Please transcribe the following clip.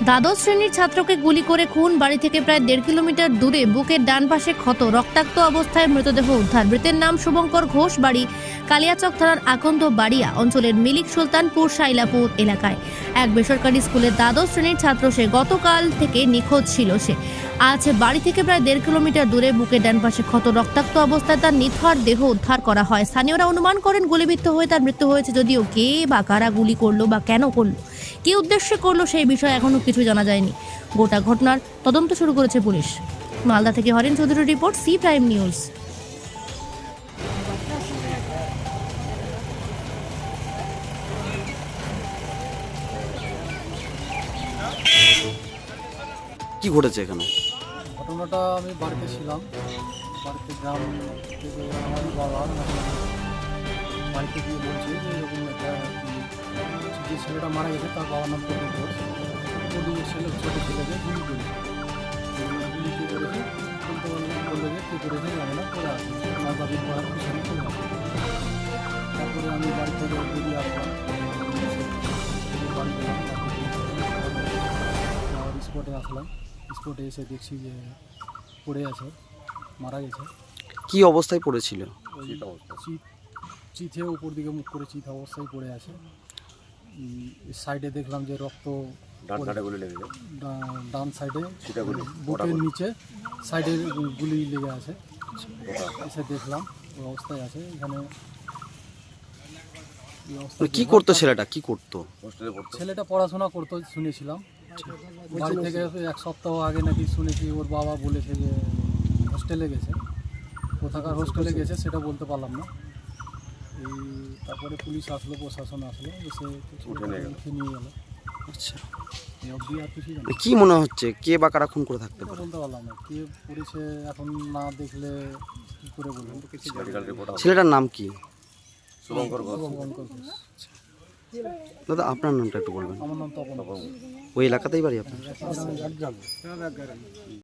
দ্বাদশ শ্রেণির ছাত্রকে গুলি করে খুন, বাড়ি থেকে প্রায় দেড় কিলোমিটার দূরে বুকের ডান পাশে ক্ষত, রক্তাক্ত অবস্থায় মৃতদেহ উদ্ধার। মৃতের নাম শুভঙ্কর ঘোষ, বাড়ি কালিয়াচক থানার আকন্দ বাড়িয়া, অঞ্চলের মিলিক সুলতানপুর, শাইলাপুর এলাকায়। এক বেসরকারি স্কুলের দ্বাদশ শ্রেণির ছাত্র সে গতকাল থেকে নিখোঁজ ছিল সে। আজ বাড়ি থেকে প্রায় দেড় কিলোমিটার দূরে বুকের ডান পাশে ক্ষত, রক্তাক্ত অবস্থায় তার নিথর দেহ উদ্ধার করা হয়। স্থানীয়রা অনুমান করেন, গুলিবিদ্ধ হয়ে তার মৃত্যু হয়েছে যদিও কে বা কারা গুলি করল বা কেন করল। কী উদ্দেশ্যে করল সেই বিষয়ে এখনও কিছু জানা যায়নি। গোটা ঘটনার তদন্ত শুরু করেছে পুলিশ। মালদা থেকে Haren Chowdhury report C Prime News. কি ঘটেছে এখানে? ঘটনাটা আমি বাড়িতে ছিলাম। বাড়িতে গ্রাম থেকে আমার বাবা বাড়িতে গিয়ে বলছে যে এরকম একটা যে ছেলেটা মারা গেছে তার বাবার নাম প্রদীপ ঘোষ। প্রদীপ ছেলে ছোটো ছেলেকে গুলি করেছে। গুলি কে করেছে বলতে বললে বলল যে কে করেছে জানে না করে আসে আমার বাড়ির পড়ার পিছনে চলে তারপরে আমি বাড়ি থেকে বেরিয়ে আসলাম। বাড়ি গেলাম স্পটে আসলাম। স্পটে এসে দেখছি যে পড়ে আছে মারা গেছে। কি অবস্থায় পড়েছিল? চিত চিথে উপর দিকে মুখ করে চিত অবস্থায় পড়ে আছে। সাইডে দেখলাম যে রক্ত পড়ে- ডা- ডান সাইডে বুকের নিচে সাইডে গুলি লেগে আছে। এসে দেখলাম ওই অবস্থায় আছে। এখানে অবস্থায় মানে কি করতো ছেলেটা? কি করতো? ছেলেটা পড়াশোনা করতো শুনেছিলাম। বাড়ি থেকে এক সপ্তাহ আগে নাকি শুনেছি ওর বাবা বলেছে যে হোস্টেলে গেছে। কোথাকার হোস্টেলে গেছে সেটা বলতে পারলাম না। তারপরে পুলিশ আসলো প্রশাসন আসলো এসে উঠে নিয়ে গেল। আচ্ছা। এই অবধি আর কিছু জানি না। কি মনে হচ্ছে? কে বা কারা খুন করে থাকতে এটা পারে? বলতে পারলাম না। কে পড়েছে এখন না দেখলে কি করে বলব? ছেলেটার নাম কি? শুভঙ্কর ঘোষ। দাদা আপনার নামটা একটু বলবেন। আমার নাম তপন ঘোষ। ওই এলাকাতেই বাড়ি আপনার?